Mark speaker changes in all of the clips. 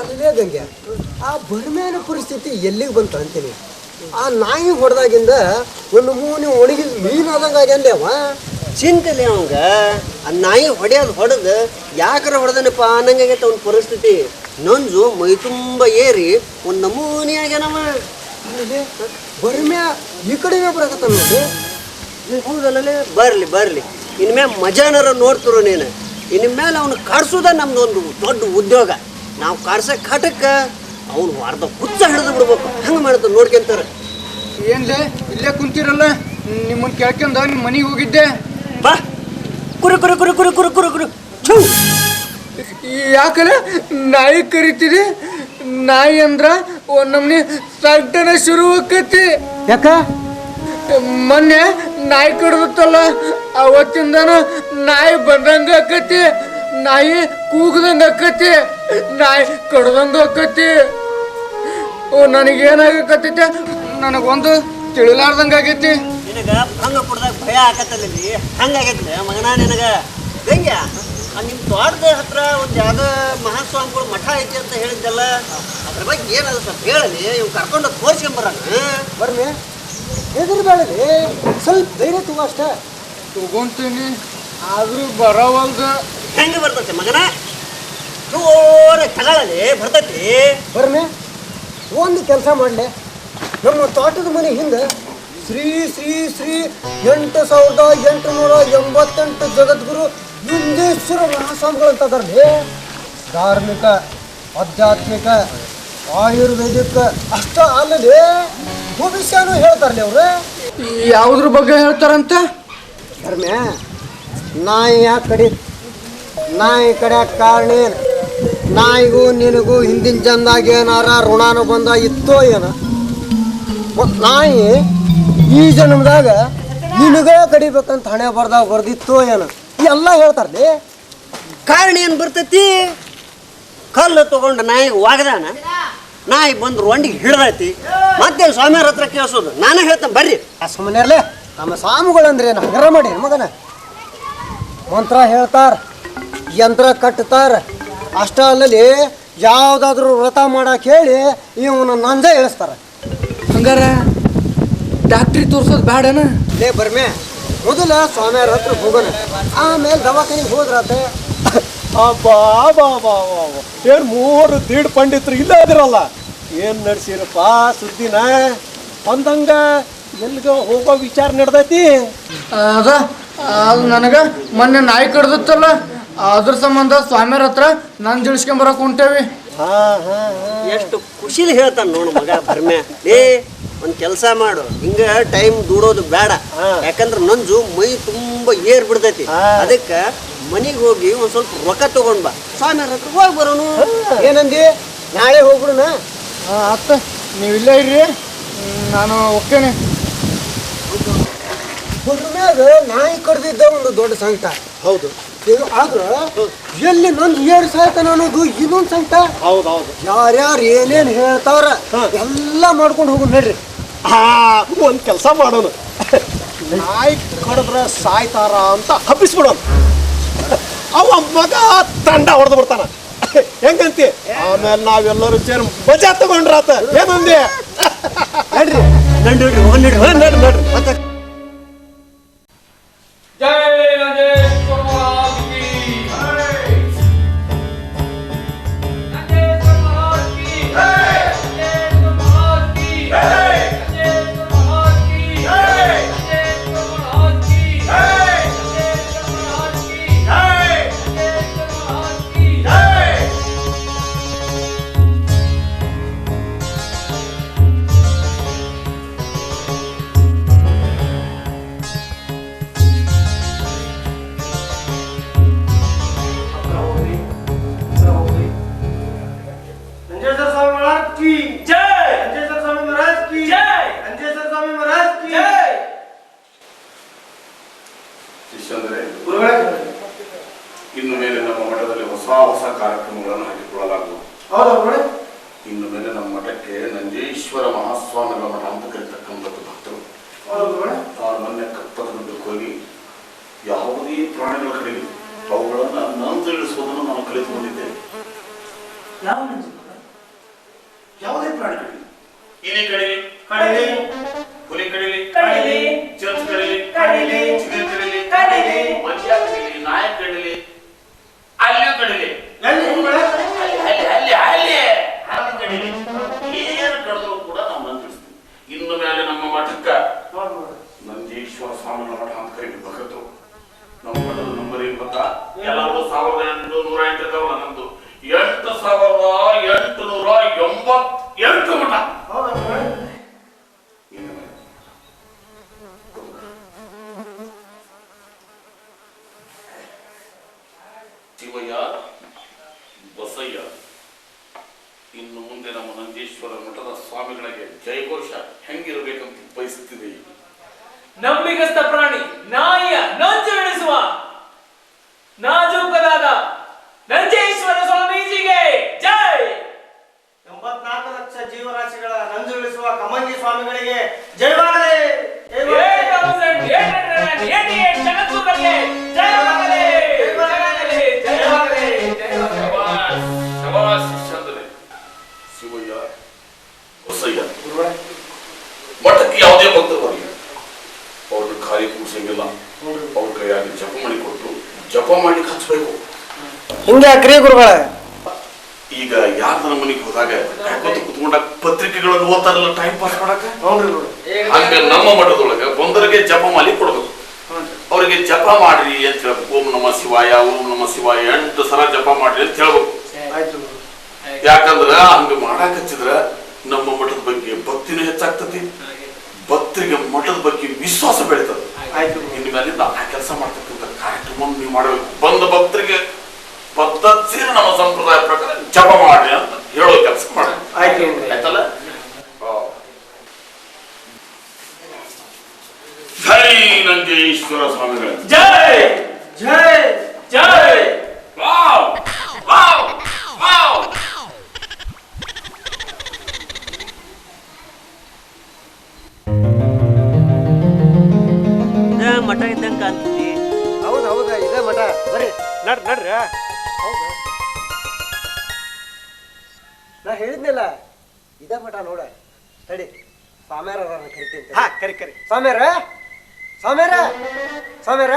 Speaker 1: ಗಂಗೆ ಆ ಬರ್ಮೇನ ಪರಿಸ್ಥಿತಿ ಎಲ್ಲಿಗೆ ಬಂತು ಅಂತೀನಿ. ಆ ನಾಯಿ ಹೊಡೆದಾಗಿಂದ ಒಂದು ಮೂನಿ ಒಣಗಿ ಮೀನು ಆದಂಗೆ ಆಗ್ಯಾನ್ಲೆ ಅವ.
Speaker 2: ಚಿಂತಲೆ ಅವಂಗ. ಆ ನಾಯಿ ಹೊಡೆಯೋದು ಹೊಡೆದು ಯಾಕರ ಹೊಡೆದನಪ್ಪ ಅನ್ನಂಗಾಗೈತೆ ಅವ್ನ ಪರಿಸ್ಥಿತಿ. ನಂಜು ಮೈ ತುಂಬ ಏರಿ ಒಂದು ನಮೂನಿ ಆಗ್ಯಾನವ.
Speaker 1: ಬರ್ಮ್ಯಾ ಈ ಕಡೆನೇ ಬರಕತ್ತ ನೋಡಿ.
Speaker 2: ಹೌದಲ್ಲೇ ಬರ್ಲಿ ಬರ್ಲಿ. ಇನ್ಮೇಲೆ ಮಜಾನರ ನೋಡ್ತಿರೋ ನೀನು. ಇನ್ಮೇಲೆ ಅವನು ಕಾಡ್ಸೋದ ಒಂದು ದೊಡ್ಡ ಉದ್ಯೋಗ. ನಾವು ಕಾರ್ಸ ಕಾಟಕ್ಕೆ ಅವ್ನು ಅರ್ಧ ಹುಚ್ಚ ಹಿಡಿದು ಬಿಡ್ಬೇಕು. ಹಂಗೆ ಮಾಡ್ತಾರೆ ನೋಡ್ಕೊಂತಾರೆ
Speaker 3: ಏನ್ಲೆ ಇಲ್ಲೇ ಕುಂತಿರಲ್ಲ ನಿಮ್ಮನ್ನ ಕೇಳ್ಕೊಂಡ ನಿಮ್ಮ ಮನೆಗೆ ಹೋಗಿದ್ದೆ.
Speaker 2: ಬಾ. ಕುರು ಕುರು ಕುರು ಕುರು ಕುರು ಕುರು ಕುರು. ಛು!
Speaker 3: ಯಾಕಲ್ಲ ನಾಯಿ ಕರಿತೀರಿ ನಾಯಿ ಅಂದ್ರ ಒಂದ್ ನಮ್ನಿ ಸಡ್ಡನ ಶುರು ಆಕತಿ
Speaker 1: ಯಾಕ?
Speaker 3: ಮೊನ್ನೆ ನಾಯಿ ಕಡ್ದತ್ತಲ್ಲ ಅವತ್ತಿಂದನ ನಾಯಿ ಬಂದಂಗ ಆಕತಿ. ನಾಯಿ ಕೂಗದಂಗ ಅಕ್ಕತಿ ನಾಯಿ ಕಡ್ದಂಗ ಅಕ್ಕತಿ ಓ ನನಗೇನಾಗಕತ್ತೈತೆ? ನನಗೊಂದು ತಿಳಿಲಾರ್ದಂಗ ಆಗೈತಿ.
Speaker 2: ನಿನಗ ಹಂಗ ಕೊಡ್ದಾಗ ಭಯ ಆಗತ್ತಲ್ಲಿ ಹಂಗಾಗೈತಿ ಮಗನ ನಿನಗ? ಹೆಂಗ? ನಿಮ್ಮ ತೋಟದ ಹತ್ರ ಒಂದು ಯಾವ್ದೋ ಮಹಾಸ್ವಾಮಿಗಳು ಮಠ ಐತಿ ಅಂತ ಹೇಳಿದ್ದಲ್ಲ ಅದ್ರ ಬಗ್ಗೆ ಏನದ ಸರ್ ಹೇಳಲಿ. ಇವ್ ಕರ್ಕೊಂಡು ತೋರ್ಸ್ಕೊಂಬರೋಣ.
Speaker 1: ಬರ್ಮೆ ಹೆದರ್ಬೇಡಲಿ ಸ್ವಲ್ಪ ಧೈರ್ಯ ತಗೋ ಅಷ್ಟೇ.
Speaker 3: ತಗೊಂತೀನಿ. ಆದ್ರೂ ಬರವಲ್ದ.
Speaker 2: ಹೆಂಗೆ ಬರ್ತೈತೆ ಮಗನ? ಜೋರ ತಗೊಳ್ಳಲಿ ಬರ್ತೈತಿ?
Speaker 1: ಬರ್ಮೆ ಒಂದು ಕೆಲಸ ಮಾಡಲೆ. ನಮ್ಮ ತೋಟದ ಮನೆ ಹಿಂದೆ ಶ್ರೀ ಶ್ರೀ ಶ್ರೀ ಎಂಟು ಸಾವಿರದ ಎಂಟುನೂರ ಎಂಬತ್ತೆಂಟು ಜಗದ್ಗುರು ಲಿಂಗೇಶ್ವರ ಮಹಾಸ್ವಾಮಿಗಳು ಅಂತ ಅದಾರ್ಲಿ. ಧಾರ್ಮಿಕ ಆಧ್ಯಾತ್ಮಿಕ ಆಯುರ್ವೇದಿಕ ಅಷ್ಟ ಅಲ್ಲದೆ ಭವಿಷ್ಯನೂ ಹೇಳ್ತಾರಲಿ ಅವ್ರೆ.
Speaker 3: ಯಾವುದ್ರ ಬಗ್ಗೆ ಹೇಳ್ತಾರಂತ?
Speaker 1: ಧರ್ಮ್ಯ ನಾಯಿಯ ಯಾಕೆ ನಾಯಿ ಕಡೆ ಕಾರಣ ನಾಯಿಗೂ ನಿನಗೂ ಹಿಂದಿನ ಜನ್ದಾಗ ಏನಾರ ಋಣಾನು ಬಂದ ಇತ್ತೋ ಏನ? ನಾಯಿ ಈ ಜನ್ಮದಾಗ ನಿನಗೇ ಕಡಿಬೇಕಂತ ಹಣೆ ಬರ್ದಾಗ ಬರ್ದಿತ್ತೋ ಏನು? ಎಲ್ಲ ಹೇಳ್ತಾರ್ಲಿ?
Speaker 2: ಕಾರಣ ಏನು ಬರ್ತೈತಿ? ಕಲ್ಲು ತಗೊಂಡು ನಾಯಿ ವಾಗದಾನ? ನಾಯಿ ಬಂದು ರೋಂಡಿಗೆ ಹಿಡ್ದೈತಿ. ಮತ್ತೆ ಸ್ವಾಮಿಯವ್ರ ಹತ್ರ ಕೇಳಿಸೋದು? ನಾನು ಹೇಳ್ತೇನೆ, ಬರ್ರಿ.
Speaker 1: ಆ ಸುಮ್ಮನೆ ನಮ್ಮ ಸ್ವಾಮಿಗಳಂದ್ರೆ ಏನು ಹಗರ ಮಾಡಿ ಮಗನ? ಮಂತ್ರ ಹೇಳ್ತಾರ. ಯಂತ್ರ ಕಟ್ತಾರ. ಅಷ್ಟ ಅಲ್ಲಲ್ಲಿ ಯಾವುದಾದ್ರೂ ವ್ರತ ಮಾಡಕ್ಕೆ ಹೇಳಿ ಇವನ ನಂಜ ಇಳಿಸ್ತಾರ
Speaker 3: ಹಂಗಾರ ಡಾಕ್ಟ್ರಿ ತೋರ್ಸೋದು ಬೇಡನ
Speaker 1: ಲೇ ಬರ್ಮೆ ಮೊದಲ ಸ್ವಾಮಿಯವ್ರ ಹತ್ರ ಹೋಗೋಣ. ಆಮೇಲೆ ದವಾಖಾನಿಗೆ ಹೋದ್ರಾತೆ.
Speaker 4: ಅಬ್ಬಾ ಬಾ ಬಾ ಬಾ ಬಾ. ಏನ್ ಮೂವರು ದೀಡ್ ಪಂಡಿತರು ಇಲ್ಲ ಅದಿರಲ್ಲ ಏನ್ ನಡೆಸಿರಪ್ಪ ಸುದ್ದಿನ? ಅಂದಂಗ ಎಲ್ಗ ಹೋಗೋ ವಿಚಾರ ನಡ್ದೈತಿ?
Speaker 3: ಅದ ಅದು ನನಗೆ ಮೊನ್ನೆ ನಾಯಿ ಕಡ್ದತ್ತಲ್ಲ? ಅದ್ರ ಸಂಬಂಧ ಸ್ವಾಮಿಯರ ಹತ್ರ ನಾನು ತಿಳಿಸ್ಕೊಂಬರಕ್ ಹೊಂಟೇವಿ.
Speaker 4: ಹಾ ಹಾ ಹಾ.
Speaker 2: ಎಷ್ಟು ಖುಷಿಲಿ ಹೇಳ್ತಾನೆ ನೋಡು ಮಗ ಭರ್ಮ್ಯ ಏ ಒಂದು ಕೆಲಸ ಮಾಡು. ಹಿಂಗ ಟೈಮ್ ದೂಡೋದು ಬೇಡ.
Speaker 4: ಯಾಕಂದ್ರ
Speaker 2: ಯಾಕಂದ್ರೆ ನಂಜು ಮೈ ತುಂಬಾ ಏರ್ ಬಿಡ್ತೈತಿ. ಅದಕ್ಕೆ ಮನೆಗೆ ಹೋಗಿ ಒಂದು ಸ್ವಲ್ಪ ರೊಕ್ಕ ತಗೊಂಡ್ ಬಾ. ಸ್ವಾಮಿಯರ ಹತ್ರ ಹೋಗಿ ಬರೋನು.
Speaker 1: ಏನಂದಿ? ನಾಳೆ ಹೋಗ್ಬಿಡೋಣ
Speaker 3: ಅತ್ತ ನೀವು ಇಲ್ಲೇ ಇರ್ರಿ. ನಾನು ಹೋಗ್ತೇನೆ.
Speaker 1: ನಾಯಿ ಕಡ್ದಿದ್ದ ಒಂದು ದೊಡ್ಡ ಸಂಕಟ.
Speaker 4: ಹೌದು.
Speaker 1: ಇದು ಆದ್ರೆ ಎಲ್ಲಿ ನಂದು ಏರು ಸಾಯ್ತಾನ ಅನ್ನೋದು ಇನ್ನೊಂದು ಸಂಕಟ
Speaker 4: ಹೌದು ಹೌದು.
Speaker 1: ಯಾರ್ಯಾರು ಏನೇನು ಹೇಳ್ತಾವ್ರ ಎಲ್ಲ ಮಾಡ್ಕೊಂಡು ಹೋಗು ನಡ್ರಿ
Speaker 4: ಆ ಒಂದ್ ಕೆಲಸ ಮಾಡೋಣ ನಾಯಿ ಕಡಿದ್ರೆ ಸಾಯ್ತಾರ ಅಂತ ಹಬ್ಬಿಸ್ಬಿಡೋಣ ಅವ ಮಗ ತಂಡ ಹೊಡೆದು ಬಿಡ್ತಾನ. ಹೆಂಗಂತಿ? ಆಮೇಲೆ ನಾವೆಲ್ಲರೂ ಸೇರಿ ಮಜಾ ತಗೊಂಡ್ರಾತ. ಏನಂದಿ?
Speaker 1: ನಡ್ರಿ
Speaker 2: ನಡ್ರಿ ನಡ್ರಿ
Speaker 4: ನಡ್ರಿ.
Speaker 2: ಮತ್ತೆ
Speaker 5: ಹೊಸ ಹೊಸ ಕಾರ್ಯಕ್ರಮಗಳನ್ನು ಹಾಕಿಕೊಳ್ಳಲಾಗುವುದು
Speaker 6: ಹೌದಾ ಗುರುಗಳೇ
Speaker 5: ಇನ್ನು ಮೇಲೆ ನಮ್ಮ ಮಠಕ್ಕೆ ನಂಜೇಶ್ವರ ಮಹಾಸ್ವಾಮಿಗಳ ಮಠ ಅಂತ ಕರೀತಕ್ಕಂಥದ್ದು ಭಕ್ತರು. ಅವರು ಮೊನ್ನೆ ಕಪ್ಪದ ಹೋಗಿ ಯಾವುದೇ ಪ್ರಾಣಿಗಳ ಕಡೆಗೆ ಅವುಗಳನ್ನು ನಾನು ತಿಳಿಸುವುದನ್ನು ನಾನು ಕಲಿತುಕೊಂಡಿದ್ದೇನೆ.
Speaker 7: ಯಾವ
Speaker 5: ಶಿವಯ್ಯ ಬಸಯ್ಯ. ಇನ್ನು ಮುಂದೆ ನಮ್ಮ ನಂದೀಶ್ವರ ಮಠದ ಸ್ವಾಮಿಗಳಿಗೆ ಜಯಘೋಷ ಹೆಂಗಿರಬೇಕಂತ ಬಯಸುತ್ತಿದೆ
Speaker 7: ನಂಬಿಗಸ್ತ ಪ್ರಾಣಿ ನಾಯಿಯ ನಂಜು ಇಳಿಸುವ ನಾಜೂಕದಾದ ನಂಜೇಶ್ವರ ಸ್ವಾಮೀಜಿಗೆ ಜೈ!
Speaker 6: ಎಂಬತ್ನಾಲ್ಕು ಲಕ್ಷ ಜೀವರಾಶಿಗಳ ನಂಜು ಇಳಿಸುವ ಕಮಂಜಿ ಸ್ವಾಮಿಗಳಿಗೆ ಜಯವಾಗಲಿ
Speaker 7: ಜಗತ್ತೂರಲ್ಲಿ
Speaker 5: ಜಪ ಮಾಡಿ ಹಚ್ಚಬೇಕು
Speaker 1: ಹಿಂಗೆ ಯಾಕ್ರಿ ಗುರುಗಳ?
Speaker 5: ಈಗ ಯಾರ ನನ್ನ ಮನೆಗೆ ಹೋದಾಗ ಕಾಯ್ಕೋತ ಕುತ್ಕೊಂಡಾಗ ಪತ್ರಿಕೆಗಳನ್ನು ಓದ್ತಾರಲ್ಲ ಟೈಮ್ ಪಾಸ್ ಮಾಡಕ ಹಂಗ ನಮ್ಮ ಮಠದೊಳಗ ಬಂದರಿಗೆ ಜಪ ಮಾಲಿ ಕೊಡ್ಬೇಕು ಅವರಿಗೆ ಜಪ ಮಾಡ್ರಿ ಅಂತ ಹೇಳ್ಬೇಕು. ಓಂ ನಮ ಶಿವಾಯ ಓಂ ನಮ ಶಿವಾಯ ಎಂಟು ಸಲ ಜಪ ಮಾಡ್ರಿ ಅಂತ ಹೇಳ್ಬೇಕು. ಯಾಕಂದ್ರ ಹಂಗ ಮಾಡಾಕ ಹಚ್ಚಿದ್ರ ನಮ್ಮ ಮಠದ ಬಗ್ಗೆ ಭಕ್ತಿನೂ ಹೆಚ್ಚಾಗ್ತತಿ. ಭಕ್ತರಿಗೆ ಮಠದ ಬಗ್ಗೆ ವಿಶ್ವಾಸ ಬೆಳಿತದ. ಇನ್ನು ಮೇಲಿಂದ ಆ ಕೆಲಸ ಮಾಡ್ತಕ್ಕಂಥ ಕಾರ್ಯಕ್ರಮ ನೀವು ಮಾಡಬೇಕು. ಬಂದ ಭಕ್ತರಿಗೆ ಪದ್ಧತಿ ನಮ್ಮ ಸಂಪ್ರದಾಯ ಪ್ರಕಾರ ಜಪ ಮಾಡಿ ಅಂತ ಹೇಳೋ ಕೆಲಸ ಮಾಡಿ.
Speaker 6: ಆಯ್ತು
Speaker 5: ಆಯ್ತಲ್ಲ? ಜೈ ನಂಜೇಶ್ವರ ಸ್ವಾಮಿಗಳ.
Speaker 7: ಜೈ
Speaker 6: ಜೈ
Speaker 7: ಜೈ.
Speaker 5: ವಾ ವಾವ್
Speaker 1: ಸ್ವಾಮ್ಯಾರ ಸ್ವಾಮ್ಯಾರ ಸ್ವಾಮ್ಯಾರ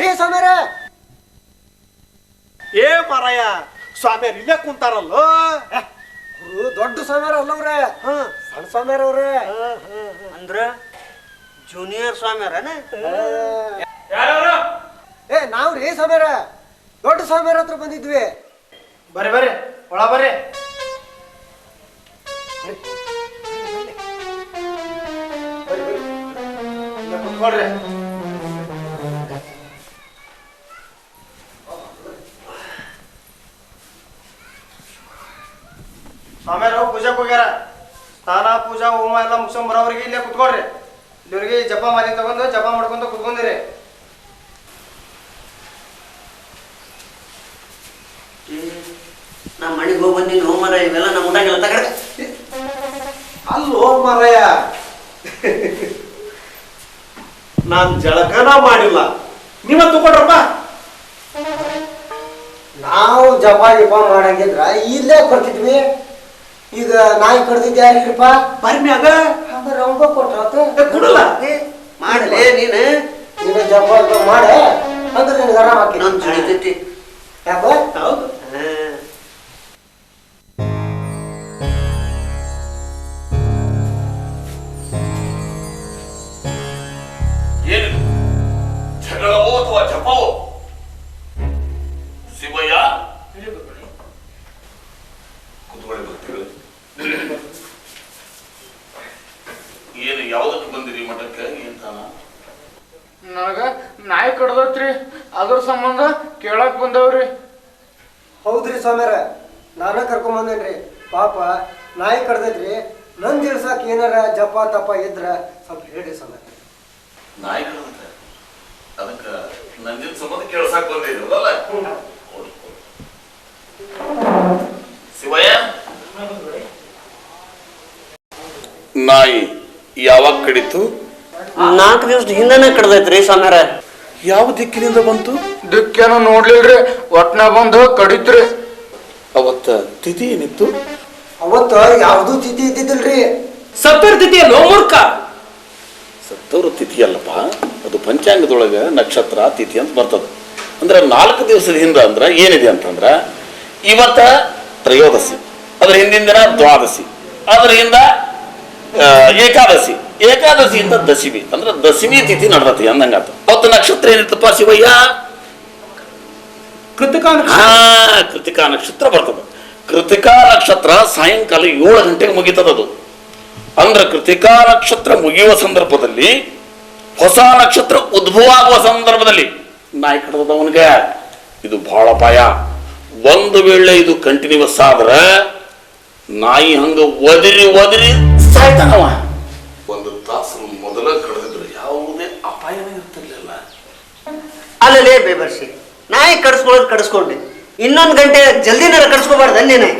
Speaker 1: ಏ ಸ್ವಾಮ್ಯಾರ
Speaker 6: ಏ ಮಾರಾಯ ಸ್ವಾಮಿಯರ್ ಇಲ್ಲೇ ಕುಂತಾರಲ್ಲ?
Speaker 1: ಗುರು ದೊಡ್ಡ ಸ್ವಾಮ್ಯಾರ ಅಲ್ಲವ್ರೆ ಸಣ್ಣ ಸ್ವಾಮ್ಯಾರ ಅವ್ರೆ.
Speaker 2: ಅಂದ್ರ ಜೂನಿಯರ್ ಸ್ವಾಮಿಯರನ
Speaker 1: ಏ ನಾವ್ ರೀ ಸ್ವಾಮ್ಯಾರ ದೊಡ್ಡ ಸ್ವಾಮ್ಯಾರ ಹತ್ರ ಬಂದಿದ್ವಿ.
Speaker 6: ಬರೇ ಬರ್ರಿ ಒಳ ಬರೇ ಬರ್ರಿ ಇಲ್ಲೇ ಆಮೇಲೆ ಅವ್ರು ಪೂಜಾಕ್ ಹೋಗ್ಯಾರ. ಸ್ನಾನ ಪೂಜಾ ಹೋಮ ಎಲ್ಲ ಮುಗಿಸ್ಕೊಂಡ್ ಬರೋವ್ರಿಗೆ ಇಲ್ಲೇ ಕುತ್ಕೊಳ್ರಿ. ಇವ್ರಿಗೆ ಜಪ ಮಾಲಿ ತಗೊಂಡು ಜಪ ಮಾಡ್ಕೊಂತ ಕುತ್ಕೊಂಡಿರಿ.
Speaker 2: ನಮ್ಮ ಮನೆಗೆ ಹೋಗಿ ಬಂದಿನಿ ಹೋಮರ ಇವೆಲ್ಲ ನಮ್ಮ ಊಟಾಗೆಲ್ಲ ತಗಡ.
Speaker 6: ಅಲ್ಲೋ ಮಾರಾಯ. ನಾನ್ ಜಳಕನ ಮಾಡಿಲ್ಲ. ನೀವ ತಗೊಂಡ್ರಪ್ಪ
Speaker 1: ನಾವು ಜಪ ಜಪ ಮಾಡಂಗಿದ್ರ ಇಲ್ಲೇ ಕೊಡ್ತಿದ್ವಿ. ಈಗ ನಾಯಿ ಕಡ್ದಿದ್ದು ಯಾರಿಗ್ರಪ್ಪ?
Speaker 6: ಬರ್ಮಿ ಅದ?
Speaker 1: ಹಂಗಾರೆ ಅವಂಗ ಕೊಟ್ರಾತ
Speaker 6: ಕುಡಲ್ಲ.
Speaker 2: ಮಾಡಲೇ ನೀನು?
Speaker 1: ನೀನು ಜಪ ಮಾಡ. ಅಂದ್ರೆ ನಿನಗೆ ಆರಾಮ ಹಾಕಿ
Speaker 2: ತಿಳಿತೈತಿ
Speaker 1: ಯಾಕ?
Speaker 6: ಹೌದು.
Speaker 5: ಜಗಳವೋ ಜಪವು ಶಿವಯ್ಯ ಕುತ್ಕೊಳ್ಳಿ ಭಕ್ತಿಗಳು ಏನು ಯಾವುದಕ್ಕೆ ಬಂದಿರಿ ಮಠಕ್ಕೆ ಎಂತಾನ
Speaker 3: ನನಗ ನಾಯಿ ಕಡ್ದೈತ್ರಿ. ಅದ್ರ ಸಂಬಂಧ ಕೇಳಕ್ ಬಂದವ್ರಿ.
Speaker 1: ಹೌದ್ರಿ ಸ್ವಾಮ್ಯಾರ ನಾನ ಕರ್ಕೊಂಡ್ ಬಂದೇನ್ರಿ. ಪಾಪ ನಾಯಿ ಕಡ್ದೈತ್ರಿ. ನಂದ್ ಇಳ್ಸಾಕ್ ಏನಾರ ಜಪ ತಪ ಇದ್ರ ಸ್ವಲ್ಪ ಹೇಳ್ರಿ ಸ್ವಾಮ್ಯಾರ.
Speaker 5: ನಾಯಿ ಕಡ್ದೈತೆ ಅದಕ್ಕೆ ನಂದಿನ ಸಂಬಂಧ ಕೇಳ್ಸಾಕ್ ಬಂದಿರಲ್ಲ ಶಿವಯ್ಯ? ನಾಯಿ ಯಾವಾಗ ಕಡಿತು?
Speaker 2: ನಾಲ್ಕು ದಿವಸದ ಹಿಂದನೇ ಕಡ್ದೈತ್ರಿ ಸಮರ
Speaker 5: ಯಾವ ದಿಕ್ಕಿನಿಂದ ಬಂತು?
Speaker 3: ದಿಕ್ಕೇನೋ ನೋಡ್ಲಿಲ್ರಿ ಒಟ್ನ ಬಂದು ಕಡಿತ್ರಿ.
Speaker 5: ಅವತ್ತ ತಿಥಿ ಏನಿತ್ತು?
Speaker 1: ಅವತ್ತ ಯಾವ್ದು ತಿಥಿ ಇದ್ದಿದ್ದಿಲ್ರಿ?
Speaker 7: ಸತ್ತೋರ್ ತಿಥಿಯಲ್ಲೋ ಮೂರ್ಖ?
Speaker 5: ಸತ್ತವ್ರ ತಿಥಿ ಅಲ್ಲಪ್ಪ. ಅದು ಪಂಚಾಂಗದೊಳಗೆ ನಕ್ಷತ್ರ ತಿಥಿ ಅಂತ ಬರ್ತದೆ. ಅಂದ್ರೆ ನಾಲ್ಕು ದಿವಸದ ಹಿಂದೆ ಅಂದ್ರೆ ಏನಿದೆ ಅಂತಂದ್ರೆ ಇವತ್ತ ತ್ರಯೋದಶಿ ಅದ್ರ ಹಿಂದಿನ ದಿನ ದ್ವಾದಶಿ ಅದ್ರ ಹಿಂದ ಆ, ಏಕಾದಶಿ. ಏಕಾದಶಿಯಿಂದ ದಶಮಿ. ಅಂದ್ರೆ ದಶಮಿ ತಿಥಿ ನಡ್ದತಿ ಅಂದಂಗ ಅವತ್ತು ನಕ್ಷತ್ರ ಏನಿತ್ತಪ್ಪ ಶಿವಯ್ಯ?
Speaker 7: ಕೃತಿಕಾ
Speaker 5: ಹಾ ಕೃತಿಕಾ ನಕ್ಷತ್ರ ಬರ್ತದೆ. ಕೃತಿಕಾ ನಕ್ಷತ್ರ ಸಾಯಂಕಾಲ ಏಳು ಗಂಟೆಗೆ ಮುಗಿತದದು. ಅಂದ್ರೆ ಕೃತಿಕಾ ನಕ್ಷತ್ರ ಮುಗಿಯುವ ಸಂದರ್ಭದಲ್ಲಿ ಹೊಸ ನಕ್ಷತ್ರ ಉದ್ಭವ ಆಗುವ ಸಂದರ್ಭದಲ್ಲಿ ನಾಯಿ ಕಡದವನಿಗೆ ಇದು ಬಹಳ ಅಪಾಯ. ಒಂದು ವೇಳೆ ಇದು ಕಂಟಿನ್ಯೂಸ್ ಆದ್ರೆ ನಾಯಿ ಹಂಗ ಒದರಿ ಒದರಿ ಸಾಯ್ತಾನವ. ಒಂದು ತಾಸು ಮೊದಲ ಕಳೆದಿದ್ರೆ ಯಾವುದೇ ಅಪಾಯನೇ ಇರ್ತಿರ್ಲಿಲ್ಲ
Speaker 2: ಅಲ್ಲಲೇ ಬೇಬರ್ಸಿ ನಾಯಿ ಕಡಿಸ್ಕೊಳ್ಳೋದು ಕಡಿಸ್ಕೊಂಡೆ. ಇನ್ನೊಂದು ಗಂಟೆ ಜಲ್ದಿನಾರ ಕಡಿಸ್ಕೋಬಾರ್ದು ನೀನು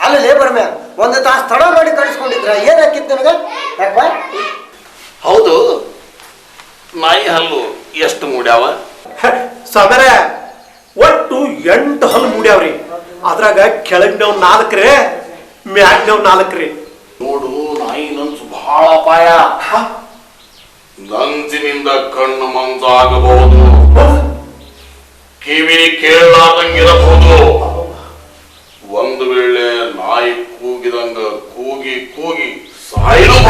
Speaker 1: ಅಲ್ಲಲೇ ಬರ್ಬೇಕು ಒಂದು ತಾಸು ತಡ ಮಾಡಿ ಕಳಿಸ್ಕೊಂಡಿದ್ರ ಏನಾಕಿತ್ತು ನನಗೆ? ಯಾಕಪ್ಪ
Speaker 5: ಹೌದು. ನಾಯಿ ಹಲ್ಲು ಎಷ್ಟು ಮೂಡ್ಯಾವ?
Speaker 4: ಸಾಮ್ಯಾರ ಒಟ್ಟು ಎಂಟು ಹಲ್ಲು ಮೂಡ್ಯಾವ್ರಿ. ಅದ್ರಾಗ ಕೆಳಗಿನವ್ ನಾಲ್ಕ್ರಿ ಮ್ಯಾಗ್ನವ್ ನಾಲ್ಕ್ರಿ
Speaker 5: ನೋಡು ನಾಯಿ ನಂಚು ಬಹಳ ಅಪಾಯ. ನಂಜಿನಿಂದ ಕಣ್ಣು ಮಂಜಾಗಬಹುದು. ಕಿವಿ ಕೇಳಾದಂಗಿರಬಹುದು ಒಂದು ವೇಳೆ ನಾಯಿ